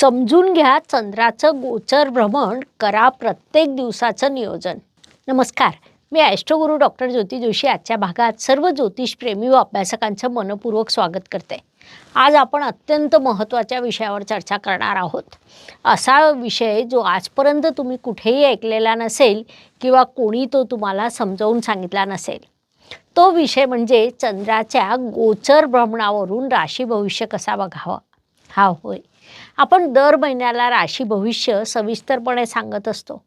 समजून घ्या चंद्राचं गोचर भ्रमण करा प्रत्येक दिवसाचं नियोजन. नमस्कार मी ॲस्ट्रोगुरू डॉक्टर ज्योती जोशी. आजच्या भागात सर्व ज्योतिषप्रेमी व अभ्यासकांचं मनपूर्वक स्वागत करते. आज आपण अत्यंत महत्त्वाच्या विषयावर चर्चा करणार आहोत. असा विषय जो आजपर्यंत तुम्ही कुठेही ऐकलेला नसेल किंवा कोणी तो तुम्हाला समजावून सांगितला नसेल तो विषय म्हणजे चंद्राच्या गोचर भ्रमणावरून राशी भविष्य कसा बघावा? हा होय. आपण दर महिन्याला राशी भविष्य सविस्तरपणे सांगत असतो.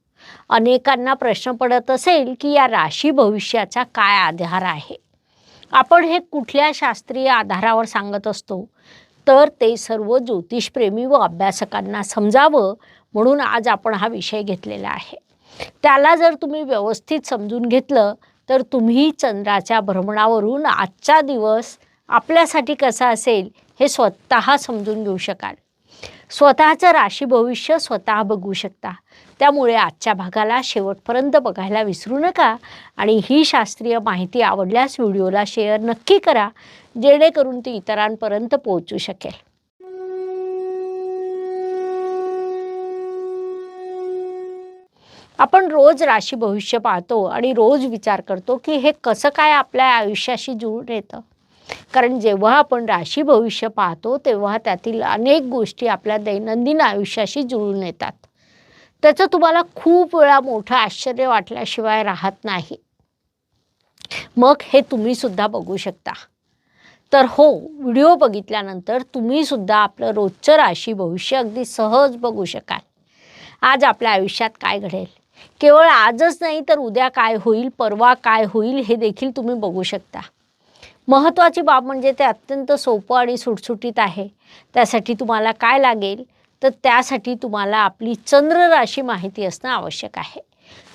अनेकांना प्रश्न पडत असेल की या राशी भविष्याचा काय आधार आहे? आपण हे कुठल्या शास्त्रीय आधारावर सांगत असतो? तर ते सर्व ज्योतिषप्रेमी व अभ्यासकांना समजावं म्हणून आज आपण हा विषय घेतलेला आहे. त्याला जर तुम्ही व्यवस्थित समजून घेतलं तर तुम्ही चंद्राच्या भ्रमणावरून आजचा दिवस आपल्यासाठी कसा असेल हे स्वतः समजून घेऊ शकाल. स्वतःचं राशी भविष्य स्वतः बघू शकता. त्यामुळे आजच्या भागाला शेवटपर्यंत बघायला विसरू नका आणि ही शास्त्रीय माहिती आवडल्यास व्हिडिओला शेअर नक्की करा जेणेकरून ती इतरांपर्यंत पोहोचू शकेल. आपण रोज राशी भविष्य पाहतो आणि रोज विचार करतो की हे कसं काय आपल्या आयुष्याशी जुळून येतं. कारण जेव्हा आपण राशी भविष्य पाहतो तेव्हा त्यातील अनेक गोष्टी आपल्या दैनंदिन आयुष्याशी जुळून येतात. त्याचं तुम्हाला खूप वेळा मोठं आश्चर्य वाटल्याशिवाय राहत नाही. मग हे तुम्ही सुद्धा बघू शकता. तर हो व्हिडिओ बघितल्यानंतर तुम्ही सुद्धा आपलं रोजचं राशी भविष्य अगदी सहज बघू शकाल. आज आपल्या आयुष्यात काय घडेल? केवळ आजच नाही तर उद्या काय होईल परवा काय होईल हे देखील तुम्ही बघू शकता. महत्त्वाची बाब म्हणजे ते अत्यंत सोपं आणि सुटसुटीत आहे. त्यासाठी तुम्हाला काय लागेल? तर त्यासाठी तुम्हाला आपली चंद्र राशी माहिती असणं आवश्यक आहे.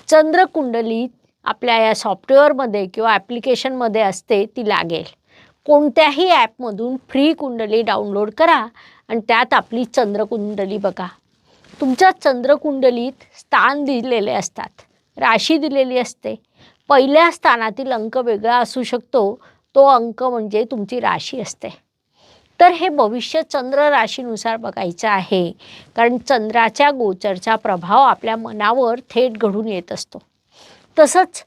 चंद्र कुंडली आपल्या या सॉफ्टवेअरमध्ये किंवा ॲप्लिकेशनमध्ये असते ती लागेल. कोणत्याही ॲपमधून फ्री कुंडली डाउनलोड करा आणि त्यात आपली चंद्रकुंडली बघा. तुमच्या चंद्रकुंडलीत स्थान दिलेले असतात. राशी दिलेली असते. पहिल्या स्थानातील अंक वेगळा असू शकतो. तो अंक म्हणजे तुमची राशी असते. तर हे भविष्य चंद्र राशीनुसार बघायचं आहे. कारण चंद्राच्या गोचरचा प्रभाव आपल्या मनावर थेट घडून येत असतो. तसंच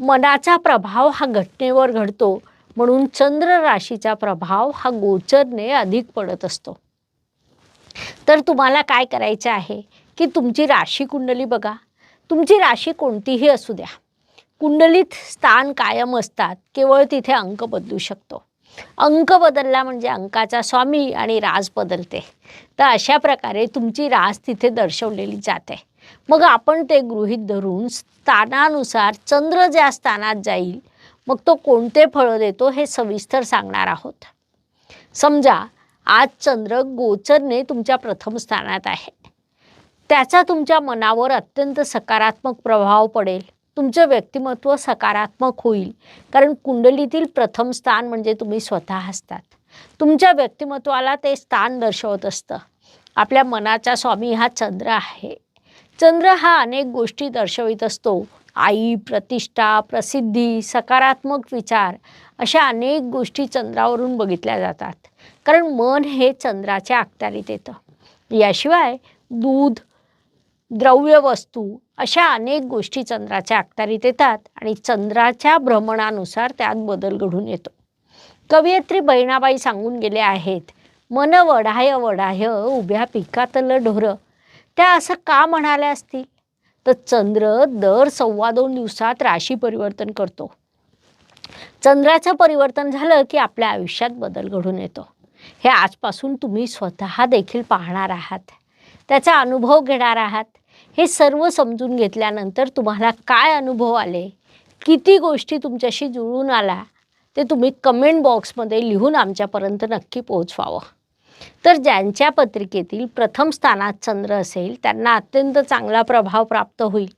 मनाचा प्रभाव हा घटनेवर घडतो. म्हणून चंद्र राशीचा प्रभाव हा गोचरने अधिक पडत असतो. तर तुम्हाला काय करायचं आहे? की तुमची राशी कुंडली बघा. तुमची राशी कोणतीही असू द्या. कुंडलीत स्थान कायम असतात केवळ तिथे अंक बदलू शकतो. अंक बदलला म्हणजे अंकाचा स्वामी आणि राज बदलते. तर अशा प्रकारे तुमची रास तिथे दर्शवलेली जाते. मग आपण ते गृहीत धरून स्थानानुसार चंद्र ज्या स्थानात जाईल मग तो कोणते फळं देतो हे सविस्तर सांगणार आहोत. समजा आज चंद्र गोचरने तुमच्या प्रथम स्थानात आहे. त्याचा तुमच्या मनावर अत्यंत सकारात्मक प्रभाव पडेल. तुमचं व्यक्तिमत्व सकारात्मक होईल. कारण कुंडलीतील प्रथम स्थान म्हणजे तुम्ही स्वतः असतात. तुमच्या व्यक्तिमत्वाला ते स्थान दर्शवत असतं. आपल्या मनाचा स्वामी हा चंद्र आहे. चंद्र हा अनेक गोष्टी दर्शवित असतो. आई प्रतिष्ठा प्रसिद्धी सकारात्मक विचार अशा अनेक गोष्टी चंद्रावरून बघितल्या जातात. कारण मन हे चंद्राच्या अखत्यारीत येतं. याशिवाय दूध द्रव्य वस्तू अशा अनेक गोष्टी चंद्राच्या अखत्यारीत येतात आणि चंद्राच्या भ्रमणानुसार त्यात बदल घडून येतो. कवयित्री बहिणाबाई सांगून गेले आहेत मन वढाय वढाय उभ्या पिकातलं ढोरं. त्या असं का म्हणाल्या असतील? तर चंद्र दर सव्वा दोन दिवसात राशी परिवर्तन करतो. चंद्राचं परिवर्तन झालं की आपल्या आयुष्यात बदल घडून येतो. हे आजपासून तुम्ही स्वतः देखील पाहणार आहात. त्याचा अनुभव घेणार आहात. हे सर्व समजून घेतल्यानंतर तुम्हाला काय अनुभव आले? किती गोष्टी तुमच्याशी जुळून आला ते तुम्ही कमेंट बॉक्समध्ये लिहून आमच्यापर्यंत नक्की पोहोचवावं. तर ज्यांच्या पत्रिकेतील प्रथम स्थानात चंद्र असेल त्यांना अत्यंत चांगला प्रभाव प्राप्त होईल.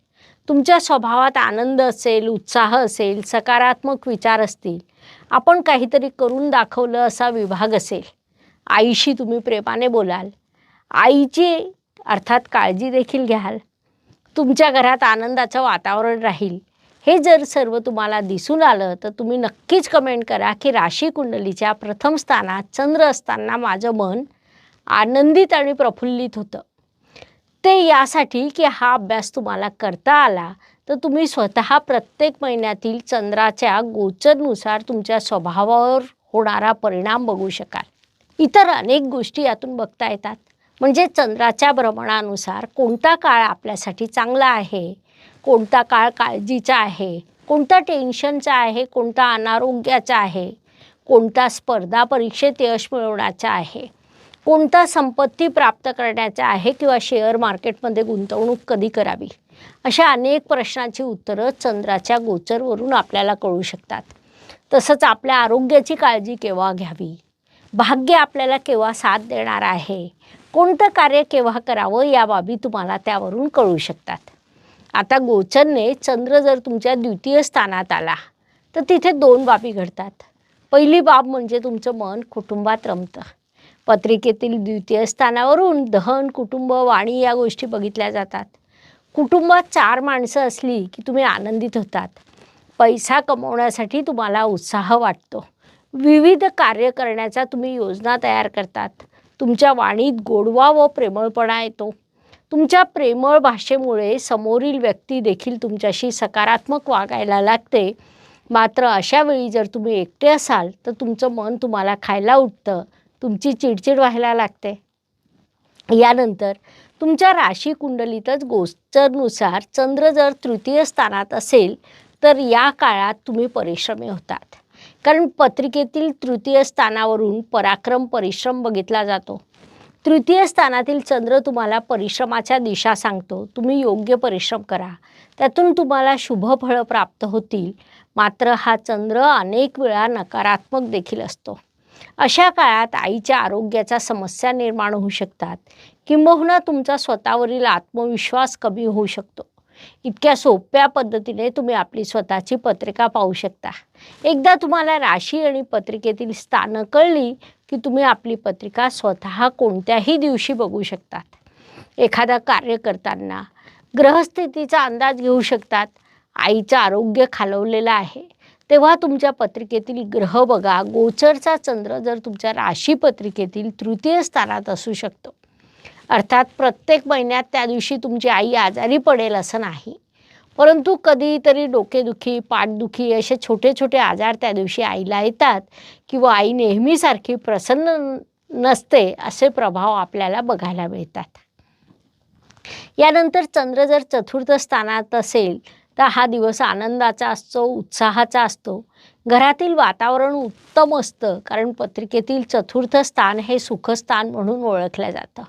तुमच्या स्वभावात आनंद असेल उत्साह असेल सकारात्मक विचार असतील. आपण काहीतरी करून दाखवलं असा विभाग असेल. आईशी तुम्ही प्रेमाने बोलाल. आईची अर्थात काळजी देखील घ्याल. तुमच्या घरात आनंदाचं वातावरण राहील. हे जर सर्व तुम्हाला दिसून आलं तर तुम्ही नक्कीच कमेंट करा की राशी कुंडलीच्या प्रथम स्थानात चंद्र असताना माझं मन आनंदित आणि प्रफुल्लित होतं. ते यासाठी की हा अभ्यास तुम्हाला करता आला तर तुम्ही स्वतः प्रत्येक महिन्यातील चंद्राच्या गोचरनुसार तुमच्या स्वभावावर होणारा परिणाम बघू शकाल. इतर अनेक गोष्टी यातून बघता येतात. म्हणजे चंद्राच्या भ्रमणानुसार कोणता काळ आपल्यासाठी चांगला आहे? कोणता काळ काळजीचा आहे? कोणता टेन्शनचा आहे? कोणता अनारोग्याचा आहे? कोणता स्पर्धा परीक्षेत यश मिळवण्याचा आहे? कोणता संपत्ती प्राप्त करण्याचा आहे किंवा शेअर मार्केटमध्ये गुंतवणूक कधी करावी? अशा अनेक प्रश्नांची उत्तरं चंद्राच्या गोचरवरून आपल्याला कळू शकतात. तसंच आपल्या आरोग्याची काळजी केव्हा घ्यावी? भाग्य आपल्याला केव्हा साथ देणार आहे? कोणतं कार्य केव्हा करावं या बाबी तुम्हाला त्यावरून कळू शकतात. आता गोचरने चंद्र जर तुमच्या द्वितीय स्थानात आला तर तिथे दोन बाबी घडतात. पहिली बाब म्हणजे तुमचं मन कुटुंबात रमतं. पत्रिकेतील द्वितीय स्थानावरून दहन कुटुंब वाणी या गोष्टी बघितल्या जातात. कुटुंबात चार माणसं असली की तुम्ही आनंदित होतात. पैसा कमवण्यासाठी तुम्हाला उत्साह वाटतो. विविध कार्य करण्याचा तुम्ही योजना तयार करतात. तुमच्या वाणीत गोडवा व प्रेमळपणा येतो. तुमच्या प्रेमळ भाषेमुळे समोरील व्यक्ती देखील तुमच्याशी सकारात्मक वागायला लागते. मात्र अशा वेळी जर तुम्ही एकटे असाल तर तुमचं मन तुम्हाला खायला उठतं. तुमची चिडचिड व्हायला लागते. यानंतर तुमच्या राशी कुंडलीतच गोचरनुसार चंद्र जर तृतीय स्थानात असेल तर या काळात तुम्ही परिश्रमी होतात. कारण पत्रिकेतील तृतीय स्थानावरून पराक्रम परिश्रम बघितला जातो. तृतीय स्थानातील चंद्र तुम्हाला परिश्रमाच्या दिशा सांगतो. तुम्ही योग्य परिश्रम करा. त्यातून तुम्हाला शुभ फळं प्राप्त होतील. मात्र हा चंद्र अनेक वेळा नकारात्मक देखील असतो. अशा काळात आईच्या आरोग्याच्या समस्या निर्माण होऊ शकतात. किंबहुना तुमचा स्वतःवरील आत्मविश्वास कमी होऊ शकतो. इतक्या सोप्या पद्धतीने तुम्ही आपली स्वतःची पत्रिका पाहू शकता. एकदा तुम्हाला राशी आणि पत्रिकेतील स्थानं कळली की तुम्ही आपली पत्रिका स्वतः कोणत्याही दिवशी बघू शकतात. एखादा कार्य करताना ग्रहस्थितीचा अंदाज घेऊ शकतात. आईचं आरोग्य खालवलेलं आहे. तेव्हा तुमच्या पत्रिकेतील ग्रह बघा. गोचरचा चंद्र जर तुमच्या राशी पत्रिकेतील तृतीय स्थानात असू शकतो. अर्थात प्रत्येक महिन्यात त्या दिवशी तुमची आई आजारी पडेल असं नाही. परंतु कधीतरी डोकेदुखी पाठदुखी असे छोटे छोटे आजार त्या दिवशी आईला येतात किंवा आई नेहमीसारखी प्रसन्न नसते असे प्रभाव आपल्याला बघायला मिळतात. यानंतर चंद्र जर चतुर्थ स्थानात असेल तर हा दिवस आनंदाचा असतो उत्साहाचा असतो. घरातील वातावरण उत्तम असतं कारण पत्रिकेतील चतुर्थ स्थान हे सुखस्थान म्हणून ओळखलं जातं.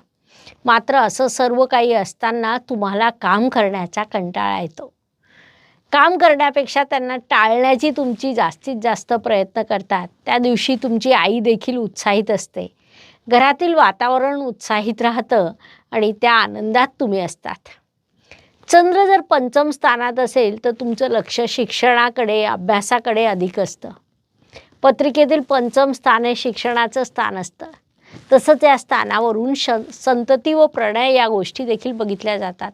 मात्र असं सर्व काही असताना तुम्हाला काम करण्याचा कंटाळा येतो. काम करण्यापेक्षा त्यांना टाळण्याची तुमची जास्तीत जास्त प्रयत्न करतात. त्या दिवशी तुमची आई देखील उत्साहित असते. घरातील वातावरण उत्साहित राहतं आणि त्या आनंदात तुम्ही असतात. चंद्र जर पंचम स्थानात असेल तर तुमचं लक्ष शिक्षणाकडे अभ्यासाकडे अधिक असतं. पत्रिकेतील पंचम स्थान हे शिक्षणाचं स्थान असतं. तसंच या स्थानावरून श संतती व प्रणय या गोष्टी देखील बघितल्या जातात.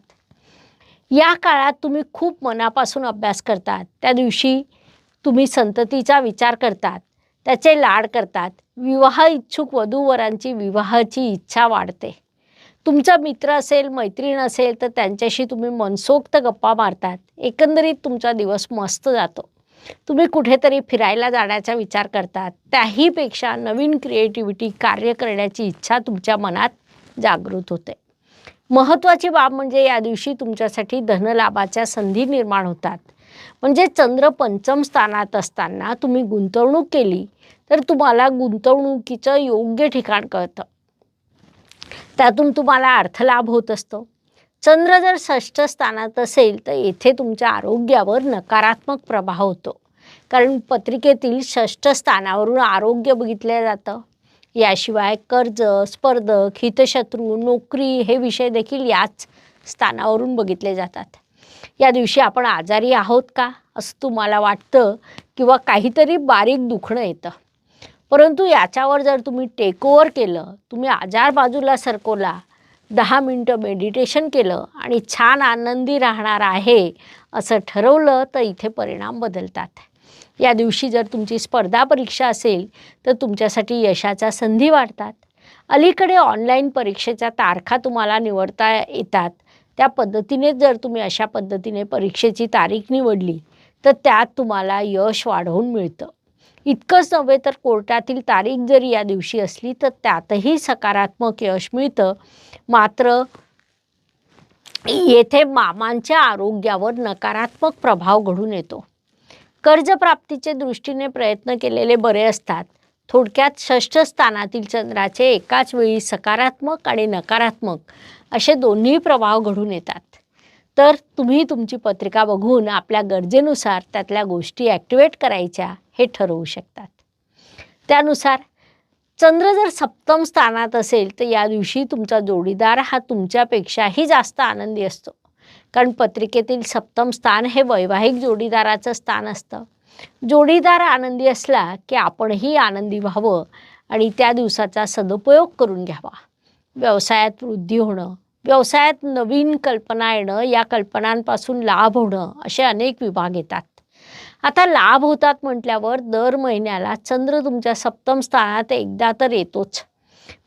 या काळात तुम्ही खूप मनापासून अभ्यास करतात. त्या दिवशी तुम्ही संततीचा विचार करतात. त्याचे लाड करतात. विवाह इच्छुक वधूवरांची विवाहाची इच्छा वाढते. तुमचा मित्र असेल मैत्रीण असेल तर त्यांच्याशी तुम्ही मनसोक्त गप्पा मारतात. एकंदरीत तुमचा दिवस मस्त जातो. तुम्ही कुठेतरी फिरायला जाण्याचा विचार करतात. त्याहीपेक्षा नवीन क्रिएटिव्हिटी कार्य करण्याची इच्छा तुमच्या मनात जागृत होते. महत्त्वाची बाब म्हणजे या दिवशी तुमच्यासाठी धनलाभाच्या संधी निर्माण होतात. म्हणजे चंद्र पंचम स्थानात असताना तुम्ही गुंतवणूक केली तर तुम्हाला गुंतवणुकीचं योग्य ठिकाण कळतं. त्यातून तुम्हाला अर्थलाभ होत असतो. चंद्र जर षष्ठ स्थानात असेल तर येथे तुमच्या आरोग्यावर नकारात्मक प्रभाव होतो. कारण पत्रिकेतील षष्ठ स्थानावरून आरोग्य बघितलं जातं. याशिवाय कर्ज स्पर्धक हितशत्रू नोकरी हे विषय देखील याच स्थानावरून बघितले जातात. या दिवशी आपण आजारी आहोत का? असं तुम्हाला वाटतं किंवा काहीतरी बारीक दुखणं येतं. परंतु याच्यावर जर तुम्ही टेकओव्हर केलं तुम्ही आजार बाजूला सरकवला दहा मिनटं मेडिटेशन केलं आणि छान आनंदी राहणार आहे असं ठरवलं तर इथे परिणाम बदलतात. या दिवशी जर तुमची स्पर्धा परीक्षा असेल तर तुमच्यासाठी यशाच्या संधी वाढतात. अलीकडे ऑनलाईन परीक्षेच्या तारखा तुम्हाला निवडता येतात. त्या पद्धतीने जर तुम्ही अशा पद्धतीने परीक्षेची तारीख निवडली तर त्यात तुम्हाला यश वाढवून मिळतं. इतकंच नव्हे तर कोर्टातील तारीख जरी या दिवशी असली तर त्यातही सकारात्मक यश मिळतं. मात्र येथे मामांच्या आरोग्यावर नकारात्मक प्रभाव घडून येतो. कर्जप्राप्तीचे दृष्टीने प्रयत्न केलेले बरे असतात. थोडक्यात षष्ठ स्थानातील चंद्राचे एकाच वेळी सकारात्मक आणि नकारात्मक असे दोन्ही प्रभाव घडून येतात. तर तुम्ही तुमची पत्रिका बघून आपल्या गरजेनुसार त्यातल्या गोष्टी ॲक्टिवेट करायच्या. हे ठरवू शकतात. त्यानुसार चंद्र जर सप्तम स्थानात असेल तर या दिवशी तुमचा जोडीदार हा तुमच्यापेक्षाही जास्त आनंदी असतो. कारण पत्रिकेतील सप्तम स्थान हे वैवाहिक जोडीदाराचं स्थान असतं. जोडीदार आनंदी असला की आपणही आनंदी व्हावं आणि त्या दिवसाचा सदुपयोग करून घ्यावा. व्यवसायात वृद्धी होणं व्यवसायात नवीन कल्पना येणं या कल्पनांपासून लाभ होणं असे अनेक विभाग येतात. आता लाभ होतात म्हटल्यावर दर महिन्याला चंद्र तुमच्या सप्तम स्थानात एकदा तर येतोच.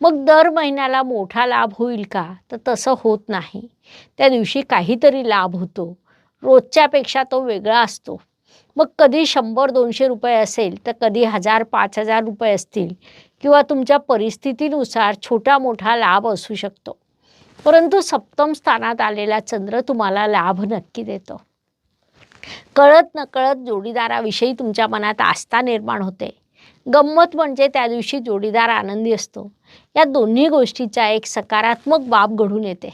मग दर महिन्याला मोठा लाभ होईल का? तर तसं होत नाही. त्या दिवशी काहीतरी लाभ होतो. रोजच्यापेक्षा तो वेगळा असतो. मग कधी शंभर दोनशे रुपये असेल तर कधी हजार पाच हजार रुपये असतील किंवा तुमच्या परिस्थितीनुसार छोटा मोठा लाभ असू शकतो. परंतु सप्तम स्थानात आलेला चंद्र तुम्हाला लाभ नक्की देतो. कळत नकळत जोडीदाराविषयी तुमच्या मनात आस्था निर्माण होते. गंमत म्हणजे त्या दिवशी जोडीदार आनंदी असतो. या दोन्ही गोष्टीचा एक सकारात्मक बाब घडून येते.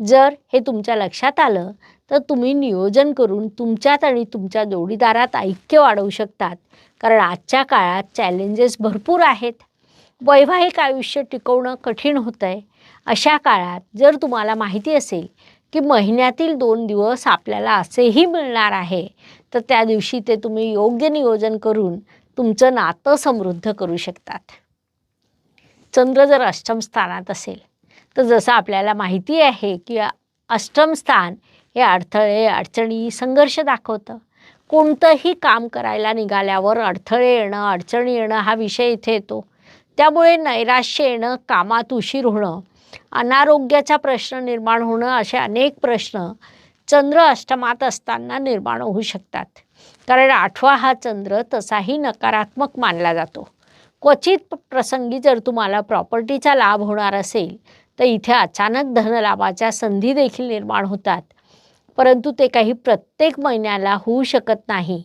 जर हे तुमच्या लक्षात आलं तर तुम्ही नियोजन करून तुमच्यात आणि तुमच्या जोडीदारात ऐक्य वाढवू शकतात कारण आजच्या काळात चॅलेंजेस भरपूर आहेत. वैवाहिक आयुष्य टिकवणं कठीण होतं आहे अशा काळात जर तुम्हाला माहिती असेल की महिन्यातील दोन दिवस आपल्याला असेही मिळणार आहे. तर त्या दिवशी ते तुम्ही योग्य नियोजन करून तुमचं नातं समृद्ध करू शकतात. चंद्र जर अष्टम स्थानात असेल तर जसं आपल्याला माहिती आहे की अष्टम स्थान हे अडथळे अडचणी संघर्ष दाखवतं. कोणतंही काम करायला निघाल्यावर अडथळे येणं अडचणी येणं हा विषय इथे येतो. त्यामुळे नैराश्य येणं कामात उशीर होणं अनारोग्याचा प्रश्न निर्माण होणं असे अनेक प्रश्न चंद्र अष्टमात असताना निर्माण होऊ शकतात. कारण आठवा हा चंद्र तसाही नकारात्मक मानला जातो. क्वचित प्रसंगी जर तुम्हाला प्रॉपर्टीचा लाभ होणार असेल तर इथे अचानक धनलाभाच्या संधी देखील निर्माण होतात. परंतु ते काही प्रत्येक महिन्याला होऊ शकत नाही.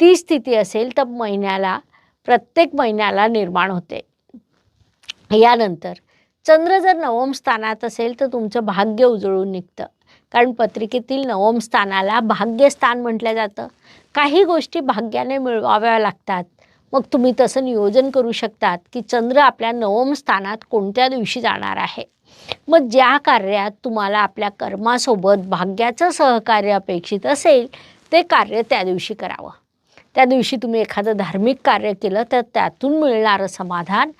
ती स्थिती असेल तर महिन्याला प्रत्येक महिन्याला निर्माण होते. यानंतर चंद्र जर नवम स्थानात असेल तर तुमचं भाग्य उजळून निघतं. कारण पत्रिकेतील नवम स्थानाला भाग्यस्थान म्हटलं जातं. काही गोष्टी भाग्याने मिळवाव्या लागतात. मग तुम्ही तसं नियोजन करू शकतात की चंद्र आपल्या नवम स्थानात कोणत्या दिवशी जाणार आहे? मग ज्या कार्यात तुम्हाला आपल्या कर्मासोबत भाग्याचं सहकार्य अपेक्षित असेल ते कार्य त्या दिवशी करावं. त्या दिवशी तुम्ही एखादं धार्मिक कार्य केलं तर त्यातून मिळणारं समाधान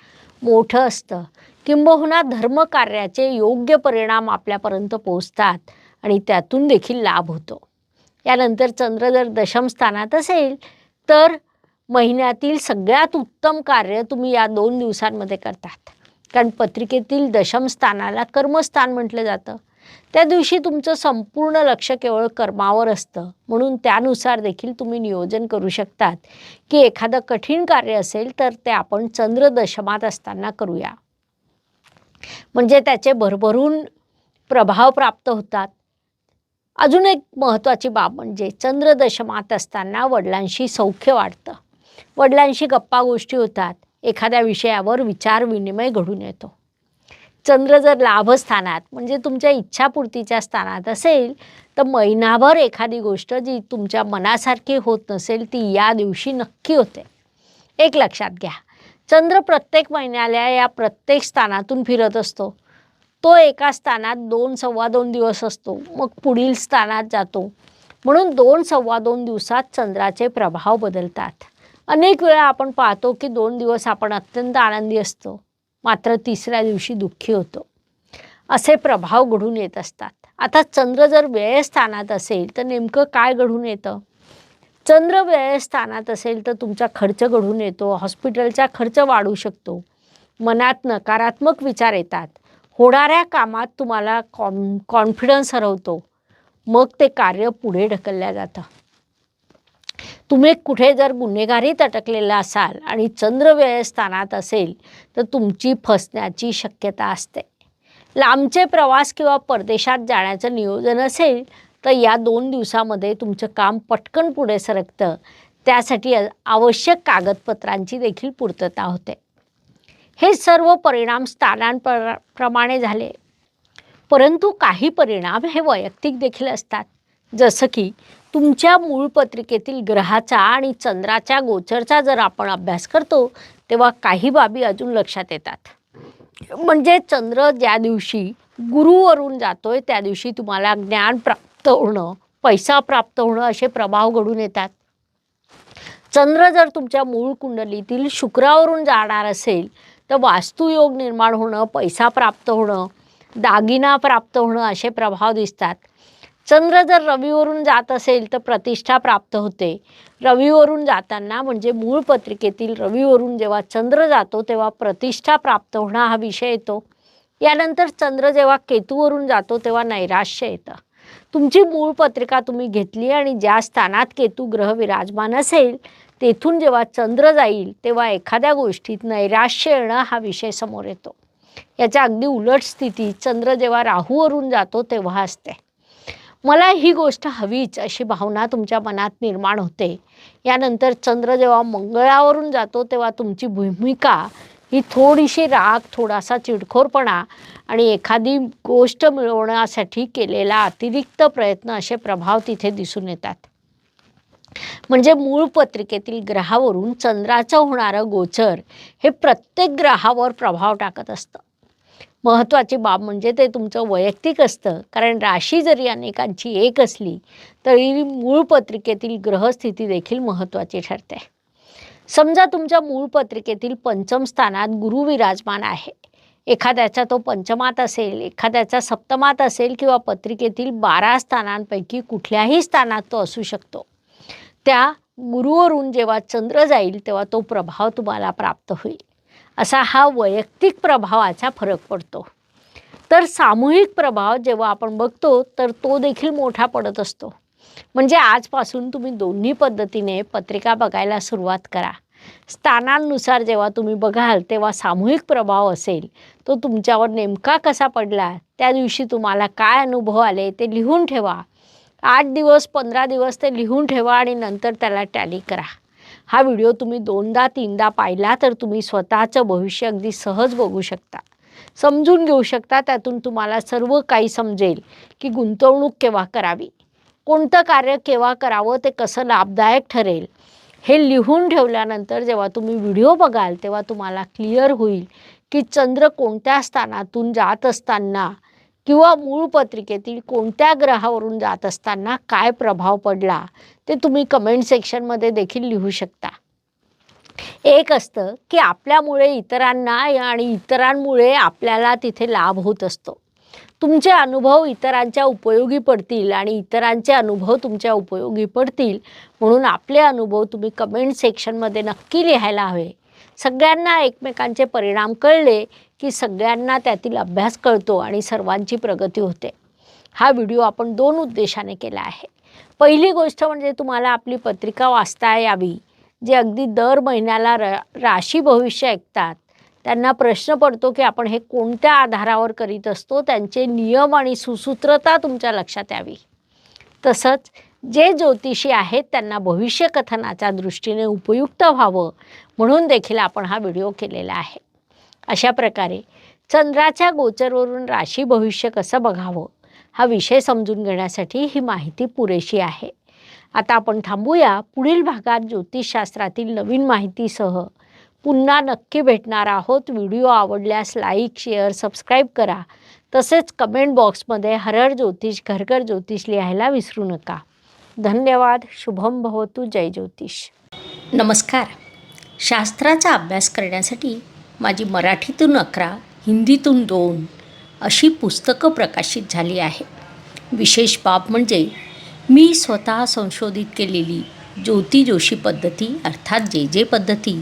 मोठं असतं. किंबहुना धर्मकार्याचे योग्य परिणाम आपल्यापर्यंत पोचतात आणि त्यातून देखील लाभ होतो. यानंतर चंद्र जर दशम स्थानात असेल तर महिन्यातील सगळ्यात उत्तम कार्य तुम्ही या दोन दिवसांमध्ये करतात. कारण पत्रिकेतील दशम स्थानाला कर्मस्थान म्हटलं जातं. त्या दिवशी तुमचं संपूर्ण लक्ष केवळ कर्मावर असतं. म्हणून त्यानुसार देखील तुम्ही नियोजन करू शकतात. की एखादं कठीण कार्य असेल तर ते आपण चंद्र दशमात असताना करूया. म्हणजे त्याचे भरभरून प्रभाव प्राप्त होतात. अजून एक महत्त्वाची बाब म्हणजे चंद्र दशमात असताना वडिलांशी सौख्य वाढतं. वडिलांशी गप्पा गोष्टी होतात. एखाद्या विषयावर विचार विनिमय घडून येतो. चंद्र जर लाभस्थानात म्हणजे तुमच्या इच्छापूर्तीच्या स्थानात असेल तर महिनाभर एखादी गोष्ट जी तुमच्या मनासारखी होत नसेल ती या दिवशी नक्की होते. एक लक्षात घ्या. चंद्र प्रत्येक महिन्याला या प्रत्येक स्थानातून फिरत असतो. तो एका स्थानात दोन सव्वा दोन दिवस असतो. मग पुढील स्थानात जातो. म्हणून दोन सव्वा दोन दिवसात चंद्राचे प्रभाव बदलतात. अनेक वेळा आपण पाहतो की दोन दिवस आपण अत्यंत आनंदी असतो. मात्र तिसऱ्या दिवशी दुःखी होतो. असे प्रभाव घडून येत असतात. आता चंद्र जर व्ययस्थानात असेल तर नेमकं काय घडून येतं? चंद्र व्ययस्थानात असेल तर तुमचा खर्च घडून येतो हॉस्पिटलचा खर्च वाढू शकतो. मनात नकारात्मक विचार येतात. होणाऱ्या कामात तुम्हाला कॉन कॉन्फिडन्स हरवतो. मग ते कार्य पुढे ढकलल्या जातं. तुम्ही कुठे जर गुन्हेगारीत अटकलेला असाल आणि चंद्र स्थानात असेल तर तुमची फसण्याची शक्यता असते. लांबचे प्रवास किंवा परदेशात जाण्याचं नियोजन असेल तर या दोन दिवसामध्ये तुमचं काम पटकन पुढे सरकतं. त्यासाठी आवश्यक कागदपत्रांची देखील पूर्तता होते. हे सर्व परिणाम स्थानांप्र प्रमाणे झाले. परंतु काही परिणाम हे वैयक्तिक देखील असतात. जसं की तुमच्या मूळ पत्रिकेतील ग्रहाचा आणि चंद्राच्या गोचरचा जर आपण अभ्यास करतो तेव्हा काही बाबी अजून लक्षात येतात. म्हणजे चंद्र ज्या दिवशी गुरुवरून जातोय त्या दिवशी तुम्हाला ज्ञान प्राप्त होणं पैसा प्राप्त होणं असे प्रभाव घडून येतात. चंद्र जर तुमच्या मूळ कुंडलीतील शुक्रावरून जाणार असेल तर वास्तुयोग निर्माण होणं पैसा प्राप्त होणं दागिना प्राप्त होणं असे प्रभाव दिसतात. चंद्र जर रवीवरून जात असेल तर प्रतिष्ठा प्राप्त होते. रवीवरून जाताना म्हणजे मूळ पत्रिकेतील रवीवरून जेव्हा चंद्र जातो तेव्हा प्रतिष्ठा प्राप्त होणं हा विषय येतो. यानंतर चंद्र जेव्हा केतूवरून जातो तेव्हा नैराश्य येतं. तुमची मूळ पत्रिका तुम्ही घेतली आणि ज्या स्थानात केतू ग्रह विराजमान असेल तेथून जेव्हा चंद्र जाईल तेव्हा एखाद्या गोष्टीत नैराश्य येणं हा विषय समोर येतो. याच्या अगदी उलट स्थिती चंद्र जेव्हा राहूवरून जातो तेव्हा असते. मला ही गोष्ट हवीच अशी भावना तुमच्या मनात निर्माण होते. यानंतर चंद्र जेव्हा मंगळावरून जातो तेव्हा तुमची भूमिका ही थोडीशी राग थोडासा चिडखोरपणा आणि एखादी गोष्ट मिळवण्यासाठी केलेला अतिरिक्त प्रयत्न असे प्रभाव तिथे दिसून येतात. म्हणजे मूळ पत्रिकेतील ग्रहावरून चंद्राचं होणारं गोचर हे प्रत्येक ग्रहावर प्रभाव टाकत असतं. महत्त्वाची बाब म्हणजे ते तुमचं वैयक्तिक असतं. कारण राशी जरी अनेकांची एक असली तरी मूळ पत्रिकेतील ग्रहस्थिती देखील महत्त्वाची ठरते. समजा तुमच्या मूळ पत्रिकेतील पंचम स्थानात गुरु विराजमान आहे. एखाद्याचा तो पंचमात असेल एखाद्याचा सप्तमात असेल किंवा पत्रिकेतील बारा स्थानांपैकी कुठल्याही स्थानात तो असू शकतो. त्या गुरुवरून जेव्हा चंद्र जाईल तेव्हा तो प्रभाव तुम्हाला प्राप्त होईल. असा हा वैयक्तिक प्रभावाचा फरक पडतो. तर सामूहिक प्रभाव जेव्हा आपण बघतो तर तो देखील मोठा पडत असतो. म्हणजे आजपासून तुम्ही दोन्ही पद्धतीने पत्रिका बघायला सुरुवात करा. स्थानांनुसार जेव्हा तुम्ही बघाल तेव्हा सामूहिक प्रभाव असेल. तो तुमच्यावर नेमका कसा पडला त्या दिवशी तुम्हाला काय अनुभव आले ते लिहून ठेवा. आठ दिवस पंधरा दिवस ते लिहून ठेवा आणि नंतर त्याला टॅली करा. हा व्हिडिओ तुम्ही दोनदा तीनदा पाहिला तर तुम्ही स्वतःचं भविष्य अगदी सहज बघू शकता. समजून घेऊ शकता त्यातून तुम्हाला सर्व काही समजेल की गुंतवणूक केव्हा करावी. कोणतं कार्य केव्हा करावं ते कसं लाभदायक ठरेल हे लिहून ठेवल्यानंतर जेव्हा तुम्ही व्हिडिओ बघाल तेव्हा तुम्हाला क्लिअर होईल की चंद्र कोणत्या स्थानातून जात असताना किंवा मूळ पत्रिकेतील कोणत्या ग्रहावरून जात असताना काय प्रभाव पडला ते तुम्ही कमेंट सेक्शनमध्ये देखील लिहू शकता. एक असतं की आपल्यामुळे इतरांना आणि इतरांमुळे आपल्याला तिथे लाभ होत असतो. तुमचे अनुभव इतरांच्या उपयोगी पडतील आणि इतरांचे अनुभव तुमच्या उपयोगी पडतील म्हणून आपले अनुभव तुम्ही कमेंट सेक्शनमध्ये नक्की लिहायला हवे. सगळ्यांना एकमेकांचे परिणाम कळले की सगळ्यांना त्यातील अभ्यास कळतो आणि सर्वांची प्रगती होते. हा व्हिडिओ आपण दोन उद्देशाने केला आहे. पहिली गोष्ट म्हणजे तुम्हाला आपली पत्रिका वाचता यावी जे अगदी दर महिन्याला र राशी भविष्य ऐकतात. त्यांना प्रश्न पडतो की आपण हे कोणत्या आधारावर करीत असतो? त्यांचे नियम आणि सुसूत्रता तुमच्या लक्षात यावी. तसंच जे ज्योतिषी आहेत त्यांना भविष्यकथनाच्या दृष्टीने उपयुक्त व्हावं म्हणून देखील आपण हा व्हिडिओ केलेला आहे. अशा प्रकारे चंद्राच्या गोचरवरून राशी भविष्य कसं बघावं हा विषय समजून घेण्यासाठी ही माहिती पुरेशी आहे. आता आपण थांबूया. पुढील भागात ज्योतिषशास्त्रातील नवीन माहितीसह पुन्हा नक्की भेटणार आहोत. व्हिडिओ आवडल्यास लाईक शेअर सबस्क्राईब करा. तसेच कमेंट बॉक्समध्ये हरर ज्योतिष घरघर ज्योतिष लिहायला विसरू नका. धन्यवाद. शुभम भवतु. जय ज्योतिष. नमस्कार. शास्त्राचा अभ्यास करण्यासाठी माझी मराठीतून अकरा हिंदीतून दोन अशी पुस्तकं प्रकाशित झाली आहे विशेष बाब म्हणजे मी स्वतः संशोधित केलेली ज्योती जोशी पद्धती अर्थात जे जे पद्धती